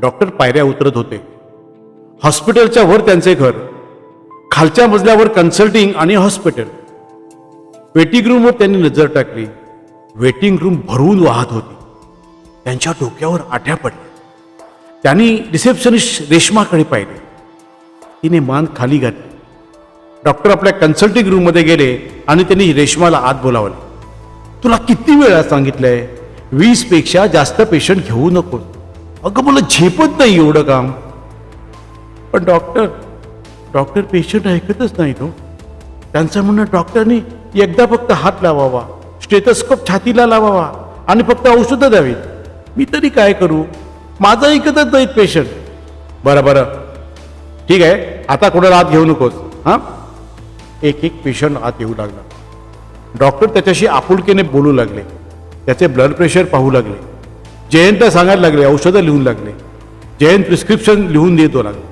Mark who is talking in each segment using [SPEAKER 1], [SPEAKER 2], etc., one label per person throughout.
[SPEAKER 1] Doctor पायऱ्या उतरत होते. हॉस्पिटलच्या वर त्यांचे घर खालच्या मजल्यावर कन्सल्टिंग आणि हॉस्पिटल. वेटिंग रूमवर त्यांनी नजर टाकली. वेटिंग रूम भरून वाहत होती. त्यांच्या डोक्यावर आठ्या पडल्या. त्यांनी रिसेप्शनिस्ट रेश्माकडे पाहिले. तिने मान खाली घातली. डॉक्टर आपल्या कन्सल्टिंग रूममध्ये गेले आणि त्यांनी रेश्माला आत बोलावले. तुला किती वेळा सांगितलंय? वीसपेक्षा जास्त पेशंट घेऊ नको अगं मला झेपत नाही एवढं काम. पण डॉक्टर डॉक्टर पेशंट ऐकतच नाही तो. त्यांचं म्हणणं डॉक्टरनी एकदा फक्त हात लावावा स्टेथोस्कोप छातीला लावावा आणि फक्त औषधं द्यावीत. मी तरी काय करू? माझं ऐकतच नाहीत पेशंट बरं बरं. ठीक आहे आता कोणाला आत घेऊ नकोस. हां? एक एक पेशंट आत येऊ लागला. डॉक्टर त्याच्याशी आपुलकीने बोलू लागले. त्याचे ब्लड प्रेशर पाहू लागले. जयंत सांगायला लागले औषधं लिहून लागले. जयंत प्रिस्क्रिप्शन लिहून देतो लागले.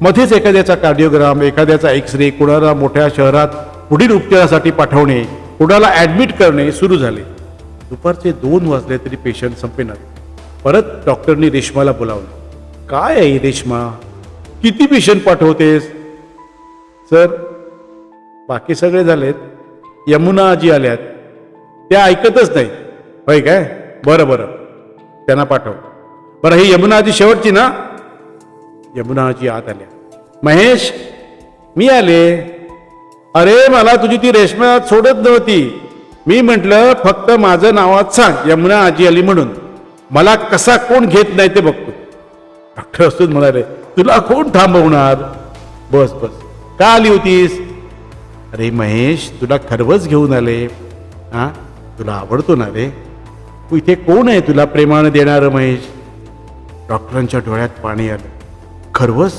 [SPEAKER 1] मध्येच एखाद्याचा कार्डिओग्राम एखाद्याचा एक्स रे कुणाला मोठ्या शहरात पुढील उपचारासाठी पाठवणे कुणाला ॲडमिट करणे सुरू झाले. दुपारचे दोन वाजले तरी पेशंट संपेनार परत डॉक्टरनी रेश्माला बोलावलं काय आहे रेश्मा? किती पेशंट पाठवतेस? सर बाकी सगळे झालेत. यमुना आजी आल्यात. त्या ऐकतच नाही होय काय? बरं बरं. त्यांना पाठव. बरं ही यमुना आजी शेवटची ना? यमुना आजी आत आल्या. महेश मी आले. अरे मला तुझी ती रेशमा सोडत नव्हती. मी म्हटलं फक्त माझं नावात सांग यमुना आजी आली म्हणून. मला कसा कोण घेत नाही ते बघतो. डॉक्टर असून म्हणाले तुला कोण थांबवणार? बस बस. का आली होतीस? अरे महेश तुला खरवच घेऊन आले. हा तुला आवडतो ना रे? तू इथे कोण आहे तुला प्रेमानं देणारं महेश? डॉक्टरांच्या डोळ्यात पाणी आलं. खरवस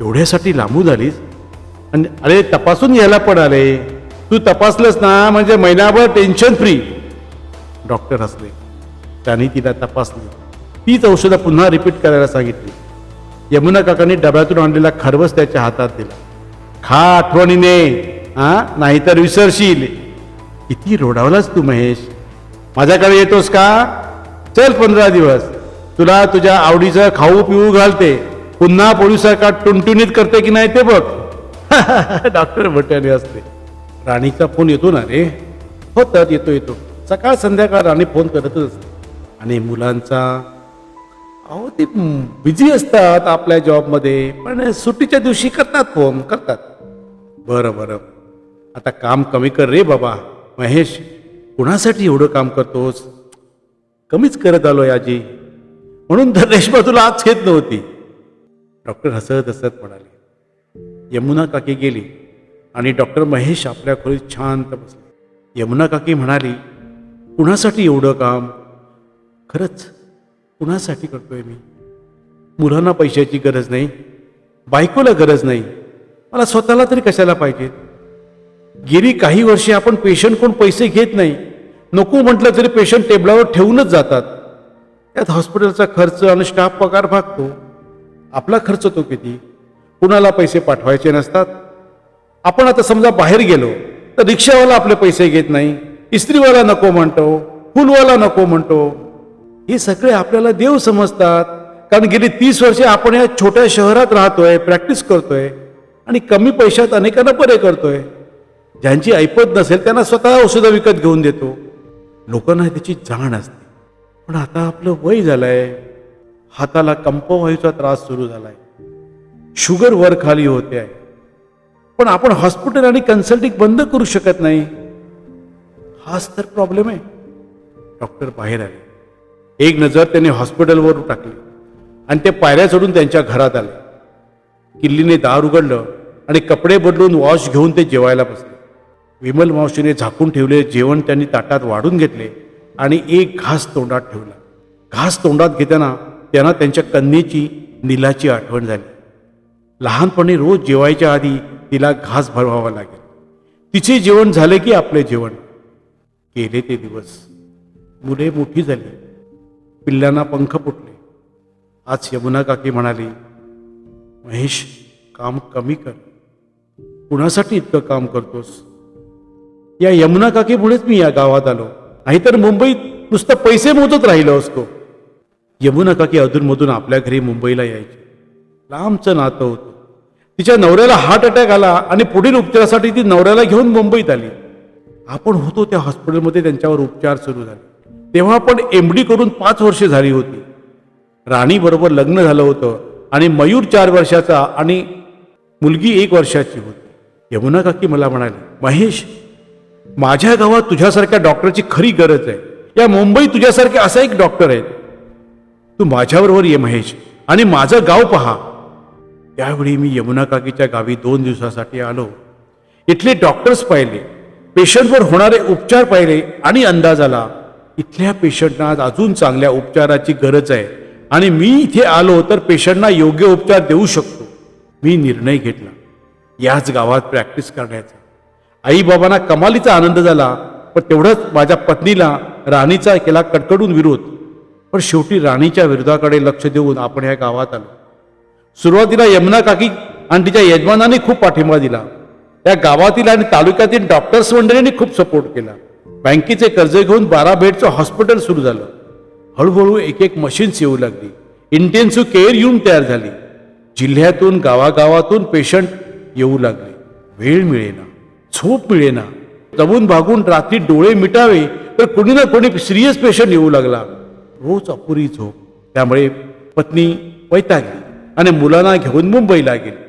[SPEAKER 1] एवढ्यासाठी लांबून आलीस? आणि अरे तपासून घ्यायला पण आले. तू तपासलंस ना म्हणजे महिनाभर टेन्शन फ्री डॉक्टर असले त्यांनी तिला तपासली. तीच औषधं पुन्हा रिपीट करायला सांगितली. यमुना काकांनी डब्यातून आणलेला खरवस त्याच्या हातात दिला. खा आठवणीने हा नाहीतर विसरशील. किती रोडावलास तू महेश? माझ्याकडे येतोस का? चल पंधरा दिवस. तुला तुझ्या आवडीचं खाऊ पिऊ घालते. पुन्हा पोलिसाका टुनटुनीत करते की नाही ते बघ. डॉक्टर भट्याने असते राणीचा फोन येतो ना रे? हो तर येतो येतो. सकाळ संध्याकाळ राणी फोन करतच असते. आणि मुलांचा? अहो ते बिझी असतात आपल्या जॉबमध्ये पण सुट्टीच्या दिवशी करतात फोन करतात. बरं बरं. आता काम कमी कर रे बाबा. महेश कुणासाठी एवढं काम करतोस? कमीच करत आलो आजी. म्हणून तर रेश्मा तुला आज घेत नव्हती. डॉक्टर हसत हसत म्हणाले यमुना काकी गेली आणि डॉक्टर महेश आपल्या खोलीत शांत बसले. यमुना काकी म्हणाली कुणासाठी एवढं काम? खरंच कुणासाठी करतोय मी? मुलांना पैशाची गरज नाही बायकोला गरज नाही. मला स्वतःला तरी कशाला पाहिजे? गेली काही वर्षे आपण पेशंट कोण पैसे घेत नाही. नको म्हटलं तरी पेशंट टेबलावर ठेवूनच जातात. त्यात हॉस्पिटलचा खर्च आणि स्टाफ पगार भागतो. आपला खर्च तो किती? कुणाला पैसे पाठवायचे नसतात. आपण आता समजा बाहेर गेलो तर रिक्षावाला आपले पैसे घेत नाही. इस्त्रीवाला नको म्हणतो फुलवाला नको म्हणतो. हे सगळे आपल्याला देव समजतात. कारण गेली तीस वर्षे आपण या छोट्या शहरात राहतोय प्रॅक्टिस करतोय आणि कमी पैशात अनेकांना बरे करतोय. ज्यांची ऐपत नसेल त्यांना स्वतः औषधं विकत घेऊन देतो. लोकांना त्याची जाण असते. पण आता आपलं वय झालंय. हाताला कंपवायूचा त्रास सुरू झालाय. शुगर वर खाली होते आहे. पण आपण हॉस्पिटल आणि कन्सल्टिंग बंद करू शकत नाही. हाच तर प्रॉब्लेम आहे. डॉक्टर बाहेर आले. एक नजर त्यांनी हॉस्पिटलवर टाकली. आणि ते पायऱ्या चढून त्यांच्या घरात आले. किल्लीने दार उघडलं आणि कपडे बदलून वॉश घेऊन ते जेवायला बसले. विमल मावशीने झाकून ठेवले जेवण त्यांनी ताटात वाढून घेतले आणि एक घास तोंडात ठेवला. घास तोंडात घेताना त्यांना त्यांच्या कन्येची निलाची आठवण झाली. लहानपणी रोज जेवायच्या आधी तिला घास भरवावा लागेल. तिचे जेवण झाले की आपले जेवण. गेले ते दिवस. मुले मोठी झाली. पिल्लांना पंख फुटले. आज यमुना काकी म्हणाली महेश काम कमी कर. कुणासाठी इतकं काम करतोस? या यमुना काकीमुळेच मी या गावात आलो. नाहीतर मुंबईत नुसतं पैसे मोजत राहिलो असतो. यमुना काकी अधूनमधून आपल्या घरी मुंबईला यायची. लांबचं नातं होतं. तिच्या नवऱ्याला हार्ट अटॅक आला आणि पुढील उपचारासाठी ती नवऱ्याला घेऊन मुंबईत आली. आपण होतो त्या हॉस्पिटलमध्ये त्यांच्यावर उपचार सुरू झाले. तेव्हा आपण एम डी करून पाच वर्षे झाली होती. राणीबरोबर लग्न झालं होतं आणि मयूर चार वर्षाचा आणि मुलगी एक वर्षाची होती. यमुना काकी मला म्हणाली महेश माझ्या गावात तुझ्यासारख्या डॉक्टरची खरी गरज आहे. या मुंबईत तुझ्यासारखे असा एक डॉक्टर आहे तू माझ्याबरोबर ये महेश आणि माझं गाव पहा. त्यावेळी मी यमुना काकीच्या गावी दोन दिवसासाठी आलो. इथले डॉक्टर्स पाहिले. पेशंटवर होणारे उपचार पाहिले आणि अंदाज आला. इथल्या पेशंटना आज अजून चांगल्या उपचाराची गरज आहे आणि मी इथे आलो तर पेशंटना योग्य उपचार देऊ शकतो. मी निर्णय घेतला. याच गावात प्रॅक्टिस करण्याचा. आई बाबांना कमालीचा आनंद झाला पण तेवढंच माझ्या पत्नीला राणीचा केला कडकडून विरोध. पण शेवटी राणीच्या विरोधाकडे लक्ष देऊन आपण या गावात आलो. सुरुवातीला यमुना काकी आणि तिच्या यजमानांनी खूप पाठिंबा दिला. त्या गावातील आणि तालुक्यातील डॉक्टर्स मंडळींनी खूप सपोर्ट केला. बँकेचे कर्ज घेऊन बारा बेडचं हॉस्पिटल सुरू झालं. हळूहळू एक एक मशीन्स येऊ लागली. इंटेन्सिव्ह केअर युनिट तयार झाली. जिल्ह्यातून गावागावातून पेशंट येऊ लागले. वेळ मिळेना. झोप मिळेना. जमून भागून रात्री डोळे मिटावे तर कोणी ना कोणी सिरियस पेशंट येऊ लागला. रोज अपुरी झोप. त्यामुळे पत्नी वैतागली आणि मुलांना घेऊन मुंबईला गेली.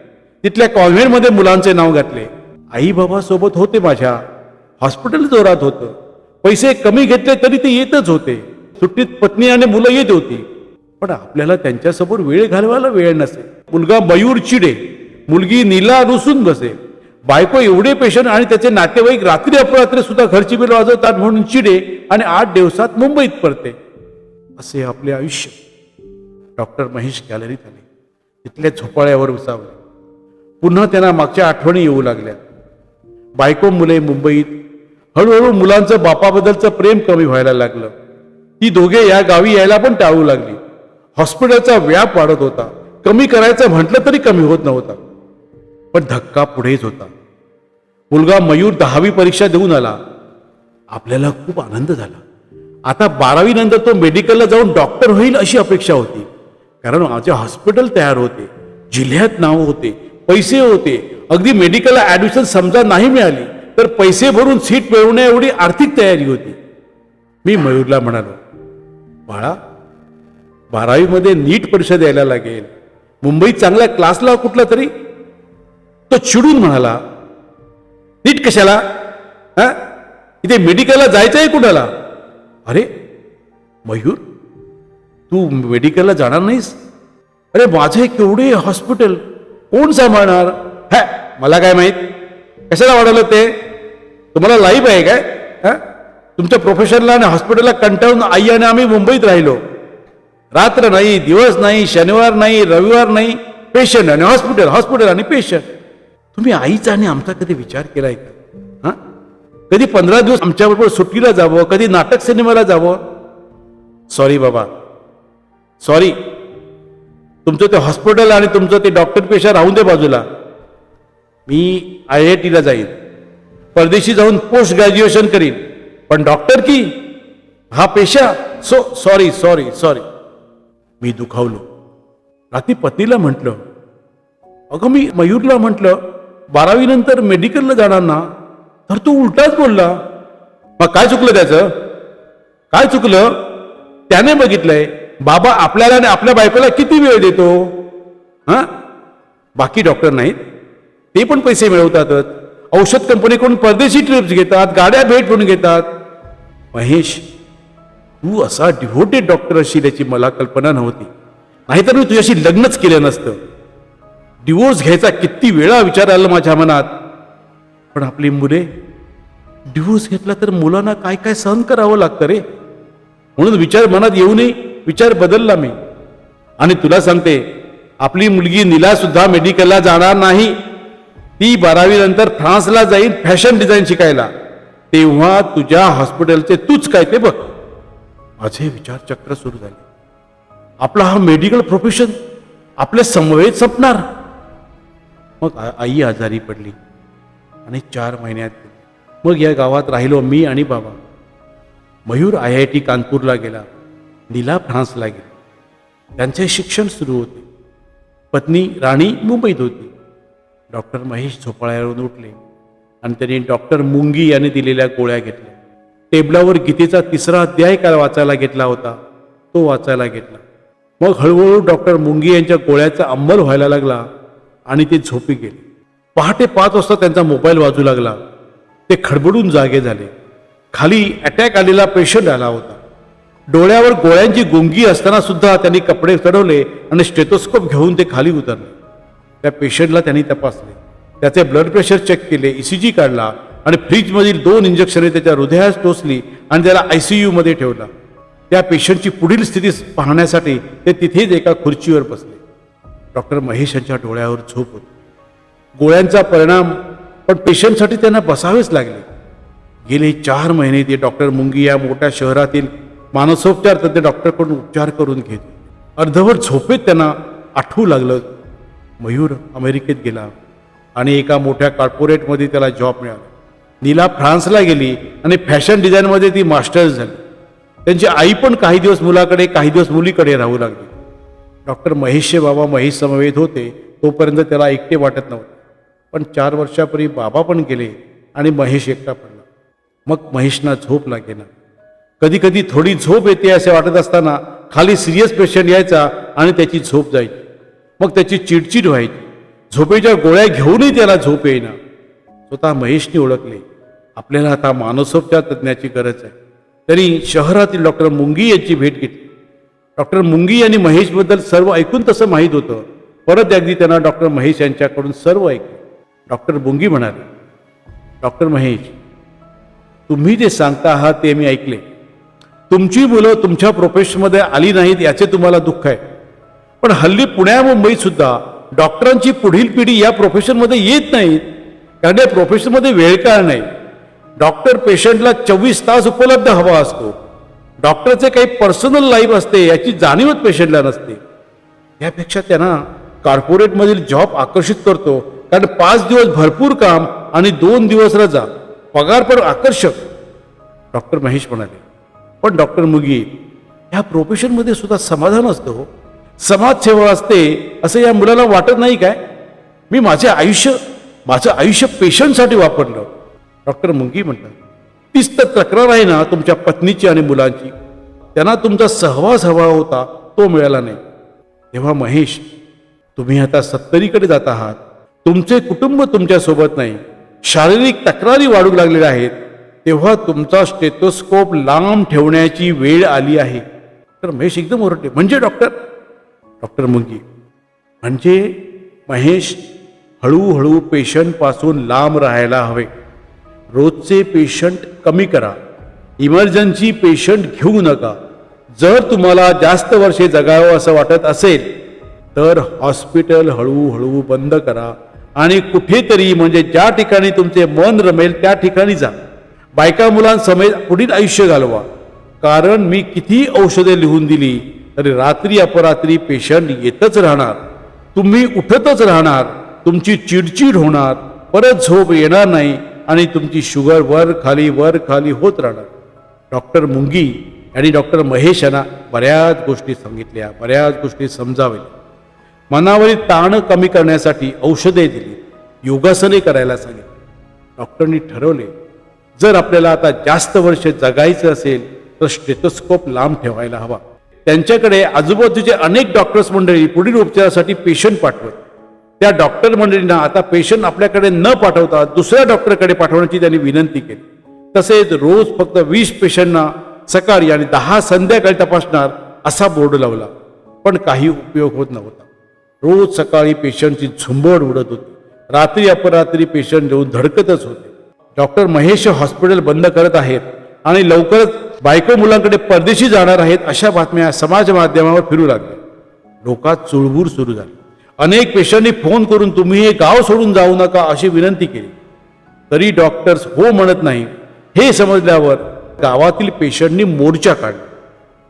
[SPEAKER 1] तिथल्या कॉन्व्हेंटमध्ये मुलांचे नाव घातले. आई बाबा सोबत होते माझ्या. हॉस्पिटल जोरात होतं. पैसे कमी घेतले तरी ते येतच होते. सुट्टीत पत्नी आणि मुलं येत होती. पण आपल्याला त्यांच्यासमोर वेळ घालवायला वेळ नसे. मुलगा मयूर चिडे. मुलगी नीला रुसून बसे. बायको एवढे पेशंट आणि त्याचे नातेवाईक रात्री अपरात्री सुद्धा घरची बिल वाजवतात म्हणून चिडे आणि आठ दिवसात मुंबईत पडते असे आपले आयुष्य. डॉक्टर महेश गॅलरीत आले. तिथल्या झोपाळ्यावर विसावले पुन्हा त्यांना मागच्या आठवणी येऊ लागल्या. बायको मुले मुंबईत. हळूहळू मुलांचं बापाबद्दलचं प्रेम कमी व्हायला लागलं. ती दोघे या गावी यायला पण टाळू लागली. हॉस्पिटलचा व्याप वाढत होता. कमी करायचं म्हटलं तरी कमी होत नव्हता. पण धक्का पुढेच होता. मुलगा मयूर दहावी परीक्षा देऊन आला. आपल्याला खूप आनंद झाला. आता बारावी नंतर तो मेडिकलला जाऊन डॉक्टर होईल अशी अपेक्षा होती. कारण माझे हॉस्पिटल तयार होते जिल्ह्यात नाव होते पैसे होते. अगदी मेडिकलला ॲडमिशन समजा नाही मिळाली तर पैसे भरून सीट मिळवण्या एवढी आर्थिक तयारी होती. मी मयूरला म्हणालो बाळा बारावीमध्ये नीट परीक्षा द्यायला लागेल. मुंबईत चांगल्या क्लासला कुठला तरी. तो चिडून म्हणाला नीट कशाला? हा? इथे मेडिकलला जायचं आहे कुणाला? अरे मयूर तू मेडिकलला जाणार नाहीस? अरे माझे केवढे हॉस्पिटल कोण सांभाळणार? हा मला काय माहीत? कशाला वाढवलं ते? तुम्हाला लाईफ आहे काय? हा? तुमच्या प्रोफेशनला आणि हॉस्पिटलला कंटाळून आई आणि आम्ही मुंबईत राहिलो. रात्र नाही दिवस नाही शनिवार नाही रविवार नाही पेशंट आणि हॉस्पिटल हॉस्पिटल आणि पेशंट. तुम्ही आईचा आणि आमचा कधी विचार केलाय का हा? कधी पंधरा दिवस आमच्याबरोबर सुट्टीला जावं कधी नाटक सिनेमाला जावं? सॉरी बाबा. सॉरी तुमचं ते हॉस्पिटल आणि तुमचं ते डॉक्टर पेशा राहून दे बाजूला. मी आय आय टीला जाईन. परदेशी जाऊन पोस्ट ग्रॅज्युएशन करीन. पण डॉक्टर की? हा पेशा? सो सॉरी सॉरी सॉरी मी दुखावलो. रात्री पत्नीला म्हटलं अगं मी मयूरला म्हटलं बारावीनंतर मेडिकलला जाणार ना तर तो उलटाच बोलला मग काय चुकलं त्याचं? काय चुकलं? त्याने बघितलंय बाबा आपल्याला आणि आपल्या बायकोला किती वेळ देतो? हां? बाकी डॉक्टर नाहीत. ते पण पैसे मिळवतातच. औषध कंपनीकडून परदेशी ट्रिप्स घेतात गाड्या भेट म्हणून घेतात. महेश तू असा डिव्होटेड डॉक्टर असशील याची मला कल्पना नव्हती. नाहीतर मी तुझ्याशी लग्नच केलं नसतं. डिवोर्स घ्यायचा किती वेळा विचार आला माझ्या मनात. पण आपली मुले डिवोर्स घेतला तर मुलांना काय काय सहन करावं लागतं रे? म्हणून विचार मनात येऊ नये विचार बदलला मी. आणि तुला सांगते आपली मुलगी निला सुद्धा मेडिकलला जाणार नाही. ती बारावी नंतर फ्रान्सला जाईल फॅशन डिझाईन शिकायला. तेव्हा तुझ्या हॉस्पिटलचे तूच काय ते बघ. माझे विचार चक्र सुरू झाले. आपला हा मेडिकल प्रोफेशन आपल्या समवेत संपणार. मग आई आजारी पडली. आणि चार महिन्यात मग या गावात राहिलो मी आणि बाबा. मयूर आय आय टी कानपूरला गेला. नीला फ्रान्सला गेला. त्यांचे शिक्षण सुरू होते. पत्नी राणी मुंबईत होती. डॉक्टर महेश झोपाळ्यावरून उठले. आणि त्यांनी डॉक्टर मुंगी यांनी दिलेल्या गोळ्या घेतल्या. टेबलावर गीतेचा तिसरा अध्याय काल वाचायला घेतला होता. तो वाचायला घेतला. मग हळूहळू डॉक्टर मुंगी यांच्या गोळ्याचा अंमल व्हायला लागला. आणि ते झोपी गेले. पहाटे पाच वाजता त्यांचा मोबाईल वाजू लागला. ते खडबडून जागे झाले. खाली अटॅक आलेला पेशंट आला होता. डोळ्यावर गोळ्यांची गुंगी असताना सुद्धा त्यांनी कपडे चढवले आणि स्टेथोस्कोप घेऊन ते खाली उतरले. त्या पेशंटला त्यांनी तपासले. त्याचे ब्लड प्रेशर चेक केले ईसीजी काढला आणि फ्रीजमधील दोन इंजेक्शने त्याच्या हृदयास टोचली आणि त्याला आय सी यूमध्ये ठेवला. त्या पेशंटची पुढील स्थिती पाहण्यासाठी ते तिथेच एका खुर्चीवर बसले. डॉक्टर महेश यांच्या डोळ्यावर झोप होती. गोळ्यांचा परिणाम पण पेशंटसाठी त्यांना बसावेच लागले. गेले चार महिने ते डॉक्टर मुंगी या मोठ्या शहरातील मानसोपचार तज्ञ डॉक्टरकडून उपचार करून घेत अर्धवर झोपेत त्यांना आठवू लागलं. मयूर अमेरिकेत गेला आणि एका मोठ्या कॉर्पोरेटमध्ये त्याला जॉब मिळाला. नीला फ्रान्सला गेली आणि फॅशन डिझाईनमध्ये ती मास्टर्स झाली. त्यांची आई पण काही दिवस मुलाकडे काही दिवस मुलीकडे राहू लागली. डॉक्टर महेशचे बाबा महेश समवेत होते तोपर्यंत त्याला एकटे वाटत नव्हते. पण चार वर्षापूर्वी बाबा पण गेले आणि महेश एकटा पडला. मग महेशना झोप लागेना कधी कधी थोडी झोप येते असे वाटत असताना खाली सिरियस पेशंट यायचा आणि त्याची झोप जायची. मग त्याची चिडचिड व्हायची. झोपेच्या गोळ्या घेऊनही त्याला झोप येईना. स्वतः महेशने ओळखले. आपल्याला आता मानसोपचार तज्ज्ञाची गरज आहे. त्यांनी शहरातील डॉक्टर मुंगी यांची भेट घेतली. डॉक्टर मुंगी आणि महेशबद्दल सर्व ऐकून तसं माहीत होतं. परत अगदी त्यांना डॉक्टर महेश यांच्याकडून सर्व ऐकलं. डॉक्टर मुंगी म्हणाले डॉक्टर महेश तुम्ही जे सांगता आहात ते मी ऐकले. तुमची मुलं तुमच्या प्रोफेशनमध्ये आली नाहीत याचे तुम्हाला दुःख आहे. पण हल्ली पुण्या मुंबईत सुद्धा डॉक्टरांची पुढील पिढी या प्रोफेशनमध्ये येत नाहीत. कारण या प्रोफेशनमध्ये वेळ काळ नाही. डॉक्टर पेशंटला चोवीस तास उपलब्ध हवा असतो. डॉक्टरचे काही पर्सनल लाईफ असते याची जाणीवच पेशंटला नसते. यापेक्षा त्यांना कॉर्पोरेटमधील जॉब आकर्षित करतो कारण पाच दिवस भरपूर काम आणि दोन दिवस रजा पगार पण आकर्षक. डॉक्टर महेश म्हणाले पण डॉक्टर मुगी ह्या प्रोफेशनमध्ये सुद्धा समाधान असतो हो. समाजसेवा असते असं या मुलाला वाटत नाही काय? मी माझे आयुष्य माझं आयुष्य पेशंटसाठी वापरलं. डॉक्टर मुंगी म्हणतात तीच तर तक्रार आहे ना तुमच्या पत्नीची आणि मुलांची. त्यांना तुमचा सहवास हवा होता तो मिळाला नाही. तेव्हा महेश तुम्ही आता सत्तरीकडे जात आहात. तुमचे कुटुंब तुमच्यासोबत नाही. शारीरिक तक्रारी वाढू लागलेल्या आहेत. तेव्हा तुमचा स्टेथोस्कोप लांब ठेवण्याची वेळ आली आहे. तर महेश एकदम ओरडले म्हणजे डॉक्टर? डॉक्टर मुंगी म्हणजे महेश हळूहळू पेशंटपासून लांब राहायला हवे. रोजचे पेशंट कमी करा. इमर्जन्सी पेशंट घेऊ नका. जर तुम्हाला जास्त वर्षे जगावं असं वाटत असेल तर हॉस्पिटल हळूहळू बंद करा. आणि कुठेतरी म्हणजे ज्या ठिकाणी तुमचे मन रमेल त्या ठिकाणी जा. बायका मुलांसमेत पुढील आयुष्य घालवा. कारण मी किती औषधे लिहून दिली तरी रात्री अपरात्री पेशंट येतच राहणार. तुम्ही उठतच राहणार. तुमची चिडचिड होणार. परत झोप येणार नाही. आणि तुमची शुगर वर खाली वर खाली होत राहणार. डॉक्टर मुंगी आणि डॉक्टर महेश यांना बऱ्याच गोष्टी सांगितल्या बऱ्याच गोष्टी समजावल्या. मनावरील ताण कमी करण्यासाठी औषधे दिली योगासने करायला सांगितली. डॉक्टरनी ठरवले जर आपल्याला आता जास्त वर्ष जगायचं असेल तर स्टेथोस्कोप लांब ठेवायला हवा. त्यांच्याकडे आजूबाजूचे अनेक डॉक्टर्स मंडळी पुढील उपचारासाठी पेशंट पाठवत. त्या डॉक्टर मंडळींना आता पेशंट आपल्याकडे न पाठवता दुसऱ्या डॉक्टरकडे पाठवण्याची त्यांनी विनंती केली. तसेच रोज फक्त वीस पेशंटना सकाळी आणि दहा संध्याकाळी तपासणार असा बोर्ड लावला. पण काही उपयोग होत नव्हता. रोज सकाळी पेशंटची झुंबड उडत होती. रात्री अपरात्री पेशंट येऊन धडकतच होते. डॉक्टर महेश हॉस्पिटल बंद करत आहेत आणि लवकरच बायको मुलांकडे परदेशी जाणार आहेत अशा बातम्या समाज माध्यमावर फिरू लागल्या. लोकात चुळबुळ सुरू झाली. अनेक पेशंटनी फोन करून तुम्ही हे गाव सोडून जाऊ नका अशी विनंती केली. तरी डॉक्टर्स हो म्हणत नाही. हे समजल्यावर गावातील पेशंटनी मोर्चा काढला.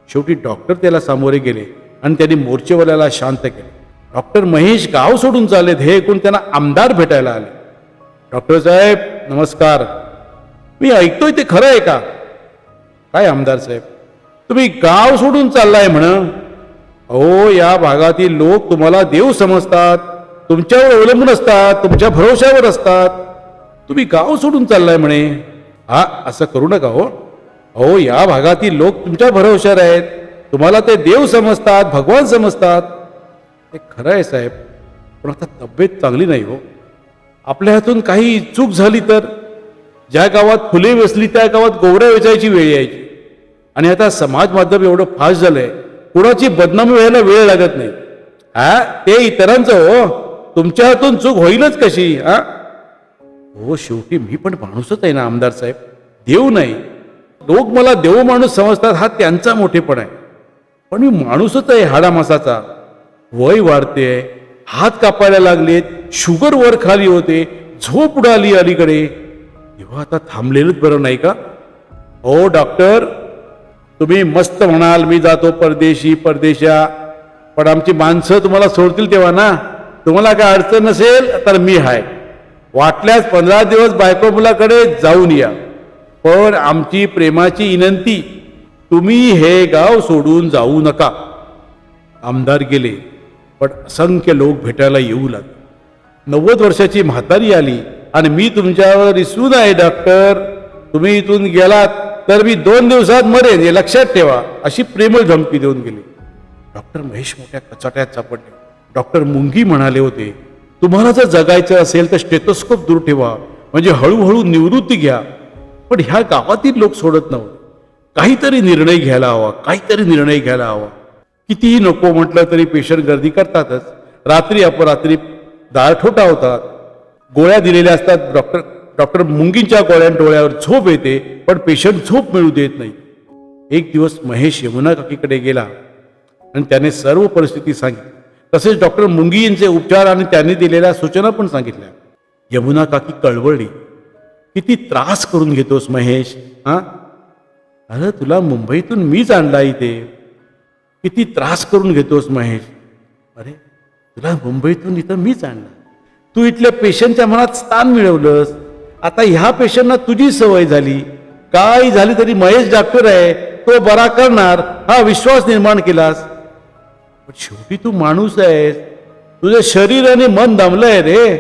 [SPEAKER 1] शेवटी डॉक्टर त्याला सामोरे गेले आणि त्यांनी मोर्चेवाल्याला शांत केले. डॉक्टर महेश गाव सोडून चाललेत हे ऐकून त्यांना आमदार भेटायला आले. डॉक्टर साहेब नमस्कार. मी ऐकतोय ते खरं आहे का? काय आमदार साहेब? तुम्ही गाव सोडून चाललाय म्हण. अहो या भागातील लोक तुम्हाला देव समजतात तुमच्यावर अवलंबून असतात तुमच्या भरोश्यावर असतात. तुम्ही गाव सोडून चाललाय म्हणे. हा असं करू नका हो. अहो या भागातील लोक तुमच्या भरोश्यावर आहेत. तुम्हाला ते देव समजतात भगवान समजतात. हे खरं आहे साहेब पण आता तब्येत चांगली नाही हो. आपल्या हातून काही चूक झाली तर? ज्या गावात फुले वेचली त्या गावात गोवऱ्या वेचायची वेळ यायची. आणि आता समाज माध्यम एवढं फास्ट झालंय. कुणाची बदनामी व्हायला वेळ लागत नाही. हा? ते इतरांचं हो. तुमच्या हातून चूक होईलच कशी हा? हो शेवटी मी पण माणूसच आहे ना आमदार साहेब. देव नाही. लोक मला देव माणूस समजतात हा त्यांचा मोठेपणा आहे. पण मी माणूसच आहे हाडामासाचा. वय वाढते हात कापायला लागलेत शुगर वर खाली होते झोप उडाली अलीकडे. तेव्हा आता थांबलेलंच बरं नाही का? हो डॉक्टर. तुम्ही मस्त म्हणाल मी जातो परदेशी परदेशा पण आमची माणसं तुम्हाला सोडतील तेव्हा ना? तुम्हाला काय अडचण नसेल तर मी हाय वाटल्यास पंधरा दिवस बायको मुलाकडे जाऊन या. पण आमची प्रेमाची विनंती तुम्ही हे गाव सोडून जाऊ नका. आमदार गेले पण असंख्य लोक भेटायला येऊ लागले. नव्वद वर्षाची म्हातारी आली आणि मी तुमच्यावर विसरून आहे डॉक्टर. तुम्ही इथून गेलात तर मी दोन दिवसात मरेन हे लक्षात ठेवा. अशी प्रेमळ धमकी देऊन गेली. डॉक्टर महेश मोठ्या कचाट्यात सापडले. डॉक्टर मुंगी म्हणाले होते तुम्हाला जर जगायचं असेल तर स्टेथोस्कोप दूर ठेवा. म्हणजे हळूहळू निवृत्ती घ्या. पण ह्या गावातील लोक सोडत नव्हते. काहीतरी निर्णय घ्यायला हवा काहीतरी निर्णय घ्यायला हवा. कितीही नको म्हटलं तरी पेशंट गर्दी करतातच. रात्री अपरात्री दाळ ठोटा होतात. गोळ्या दिलेल्या असतात डॉक्टर डॉक्टर मुंगींच्या गोळ्या डोळ्यावर झोप येते पण पेशंट झोप मिळू देत नाही. एक दिवस महेश यमुना काकीकडे गेला आणि त्याने सर्व परिस्थिती सांगितली. तसेच डॉक्टर मुंगी यांचे उपचार आणि त्यांनी दिलेल्या सूचना पण सांगितल्या. यमुना काकी कळवळली किती त्रास करून घेतोस महेश हा? अरे तुला मुंबईतून मीच आणला इथे. किती त्रास करून घेतोस महेश. अरे तुला मुंबईतून इथं मीच आणला. तू इथल्या पेशंटच्या मनात स्थान मिळवलंस. आता ह्या पेशंटना तुझी सवय झाली. काय झाली तरी महेश डॉक्टर आहे तो बरा करणार हा विश्वास निर्माण केलास. पण शेवटी तू माणूस आहेस. तुझं शरीर आणि मन दमलंय रे.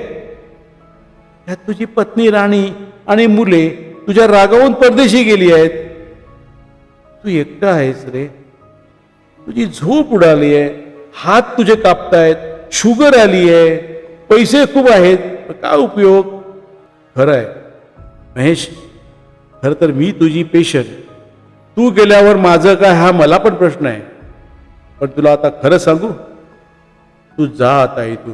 [SPEAKER 1] त्यात तुझी पत्नी राणी आणि मुले तुझ्या रागावून परदेशी गेली आहेत. तू एकटा आहेस रे. तुझी झोप उडाली आहे. हात तुझे कापतायत. शुगर आली आहे. पैसे खूप आहेत. काय उपयोग? खरं आहे. महेश खरं तर मी तुझी पेशंट तू गेल्यावर माझं काय हा मला पण प्रश्न आहे. पण तुला आता खरं सांगू? तू जा आता इथून.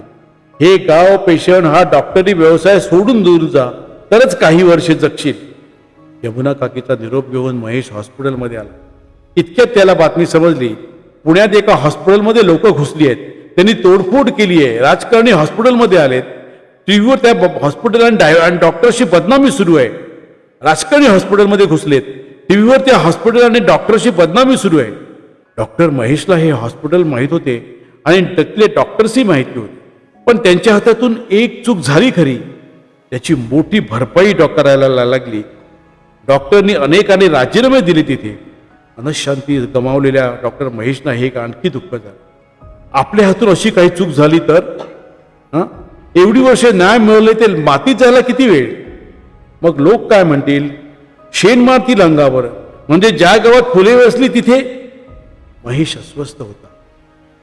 [SPEAKER 1] हे गाव पेशंट हा डॉक्टरी व्यवसाय सोडून दूर जा. तरच काही वर्षे जगशील. यमुना काकीचा निरोप घेऊन महेश हॉस्पिटलमध्ये आला. इतक्यात त्याला बातमी समजली. पुण्यात एका हॉस्पिटलमध्ये लोक घुसली आहेत. त्यांनी तोडफोड केली आहे. राजकारणी हॉस्पिटलमध्ये आलेत. टीव्हीवर त्या हॉस्पिटल आणि डाय आणि डॉक्टरशी बदनामी सुरू आहे. राजकारणी हॉस्पिटलमध्ये घुसलेत. टीव्हीवर त्या हॉस्पिटल आणि डॉक्टरशी बदनामी सुरू आहे. डॉक्टर महेशला हे हॉस्पिटल माहीत होते आणि तिथले डॉक्टर्सही माहिती होते पण त्यांच्या हातातून एक चूक झाली खरी. त्याची मोठी भरपाई डॉक्टरायला लागली. डॉक्टरनी अनेकांनी राजीनामे दिले तिथे. अनशांती गमावलेल्या डॉक्टर महेशना हे एक आणखी दुःख झालं. आपल्या हातून अशी काही चूक झाली तर? हां? एवढी वर्ष न्याय मिळवले ते मातीत जायला किती वेळ? मग लोक काय म्हणतील? शेण मारतील अंगावर. म्हणजे ज्या गावात फुले वसली तिथे महेश अस्वस्थ होता.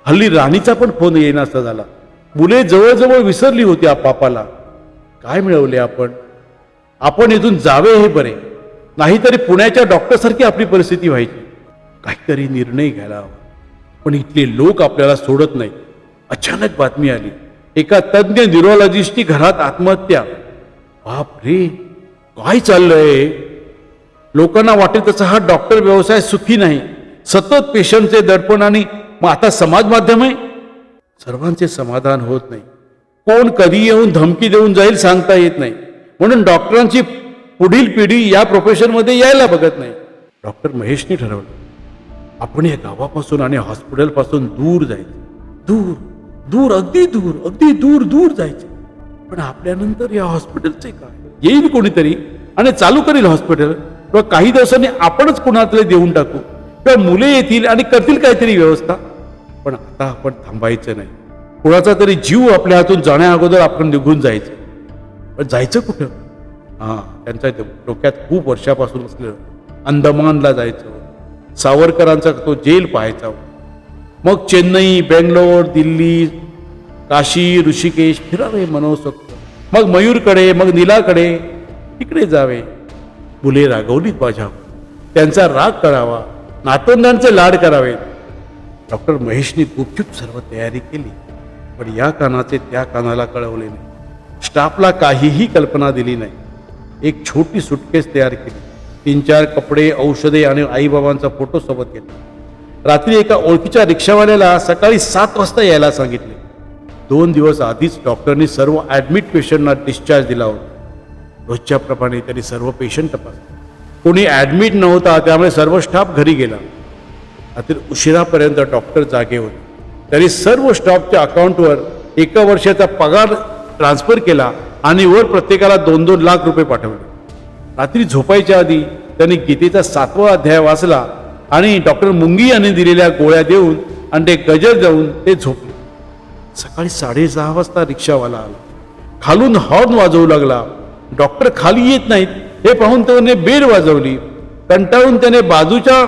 [SPEAKER 1] हल्ली राणीचा पण फोन येईनासा झाला. मुले जवळजवळ विसरली होती आपापाला काय मिळवले आपण? आपण इथून जावे हे बरे. नाहीतरी पुण्याच्या डॉक्टरसारखी आपली परिस्थिती व्हायची. काहीतरी निर्णय घ्यायला हवा. पण इथले लोक आपल्याला सोडत नाही अचानक बातमी आली. एका तज्ज्ञ न्युरोलॉजिस्टची घरात आत्महत्या. बाप रे काय चाललंय? लोकांना वाटेल तसा हा डॉक्टर व्यवसाय सुखी नाही. सतत पेशंटचे दडपण आणि मग आता समाज माध्यम आहे? सर्वांचे समाधान होत नाही. कोण कधी येऊन धमकी देऊन जाईल सांगता येत नाही. म्हणून डॉक्टरांची पुढील पिढी या प्रोफेशनमध्ये यायला बघत नाही. डॉक्टर महेशने ठरवलं आपण या गावापासून आणि हॉस्पिटलपासून दूर जायचं. दूर. दूर अगदी दूर अगदी दूर दूर जायचे. पण आपल्यानंतर या हॉस्पिटलचे काय? येईल कोणीतरी आणि चालू करेल हॉस्पिटल किंवा काही दिवसांनी आपणच कुणातले देऊन टाकू. किंवा मुले येतील आणि करतील काहीतरी व्यवस्था. पण आता आपण थांबायचं नाही. कुणाचा तरी जीव आपल्या हातून जाण्या अगोदर आपण निघून जायचं. पण जायचं कुठं? हां त्यांच्या डोक्यात खूप वर्षापासून असलं अंदमानला जायचं. सावरकरांचा तो जेल पाहायचा. मग चेन्नई बेंगलोर दिल्ली काशी ऋषिकेश फिरावे मनोसक्त. मग मयूरकडे मग नीलाकडे तिकडे जावे. फुले रागवलीत माझ्या. त्यांचा राग करावा नातवंडांचे लाड करावेत. डॉक्टर महेशनी गुपचूप सर्व तयारी केली. पण या कानाचे त्या कानाला कळवले नाही. स्टाफला काहीही कल्पना दिली नाही. एक छोटी सुटकेस तयार केली. तीन चार कपडे औषधे आणि आईबाबांचा फोटो सोबत घेतला. रात्री एका ओळखीच्या रिक्षावाल्याला सकाळी सात वाजता यायला सांगितले. दोन दिवस आधीच डॉक्टरनी सर्व ॲडमिट पेशंटना डिस्चार्ज दिला होता. रोजच्या प्रमाणे त्यांनी सर्व पेशंट तपासले. कोणी ॲडमिट नव्हता त्यामुळे सर्व स्टाफ घरी गेला. रात्री उशिरापर्यंत डॉक्टर जागे होते. त्यांनी सर्व स्टाफच्या अकाउंटवर एका वर्षाचा पगार ट्रान्सफर केला आणि वर प्रत्येकाला दोन दोन लाख रुपये पाठवले. रात्री झोपायच्या आधी त्यांनी गीतेचा सातवा अध्याय वाचला आणि डॉक्टर मुंगी यांनी दिलेल्या गोळ्या देऊन आणि ते गजर जाऊन ते झोपले. सकाळी साडेसहा वाजता रिक्षावाला आला. खालून हॉर्न वाजवू लागला. डॉक्टर खाली येत नाहीत हे पाहून त्याने बेड वाजवली. कंटाळून त्याने बाजूच्या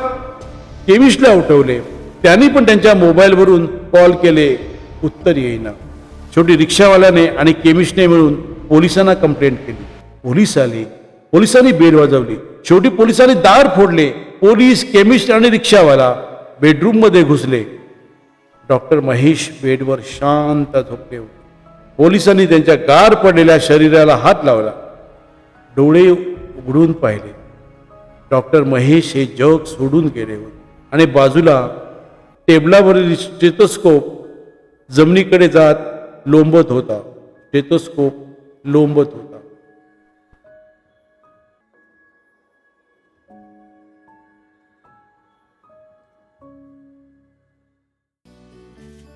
[SPEAKER 1] केमिस्टला उठवले. त्यांनी पण त्यांच्या मोबाईलवरून कॉल केले. उत्तर येईना. शेवटी रिक्षावाल्याने आणि केमिस्टने मिळून पोलिसांना कंप्लेंट केली. पोलीस आले. पोलिसांनी बेड वाजवली. शेवटी पोलिसांनी दार फोडले. पोलीस केमिस्ट आणि रिक्षावाला बेडरूममध्ये घुसले. डॉक्टर महेश बेडवर शांत झोपले होते. पोलिसांनी त्यांच्या गार पडलेल्या शरीराला हात लावला. डोळे उघडून पाहिले. डॉक्टर महेश हे जग सोडून गेले होते. आणि बाजूला टेबलावरील स्टेथोस्कोप जमिनीकडे जात लोंबत होता. स्टेथोस्कोप लोंबत होता.